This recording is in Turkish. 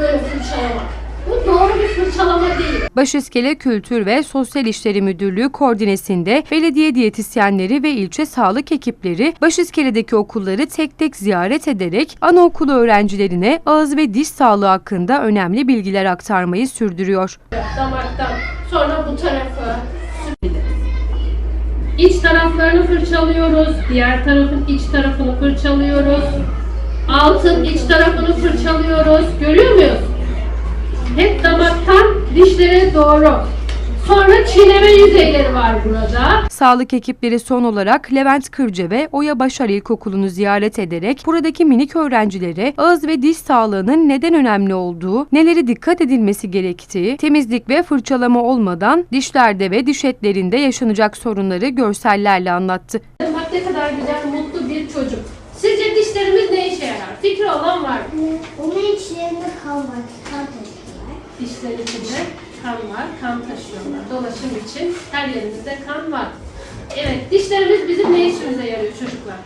böyle böyle fırçalamak. Bu doğru bir fırçalama değil. Başiskele Kültür ve Sosyal İşleri Müdürlüğü koordinesinde belediye diyetisyenleri ve ilçe sağlık ekipleri Başiskele'deki okulları tek tek ziyaret ederek anaokulu öğrencilerine ağız ve diş sağlığı hakkında önemli bilgiler aktarmayı sürdürüyor. Damaktan. Sonra bu tarafı. İç taraflarını fırçalıyoruz. Diğer tarafın iç tarafını fırçalıyoruz. Altın iç tarafını fırçalıyoruz. Görüyor muyuz? Hep damaktan dişlere doğru. Sonra çiğneme yüzeyleri var burada. Sağlık ekipleri son olarak Levent Kırca ve Oya Başar İlkokulu'nu ziyaret ederek buradaki minik öğrencilere ağız ve diş sağlığının neden önemli olduğu, neleri dikkat edilmesi gerektiği, temizlik ve fırçalama olmadan dişlerde ve diş etlerinde yaşanacak sorunları görsellerle anlattı. Ne kadar güzel, mutlu bir çocuk. Mı? Onun içlerinde kan var, kan taşıyorlar. Dişlerin içinde kan var, kan taşıyorlar. Dolaşım için her yerimizde kan var. Evet, dişlerimiz bizim ne işimize yarıyor çocuklar?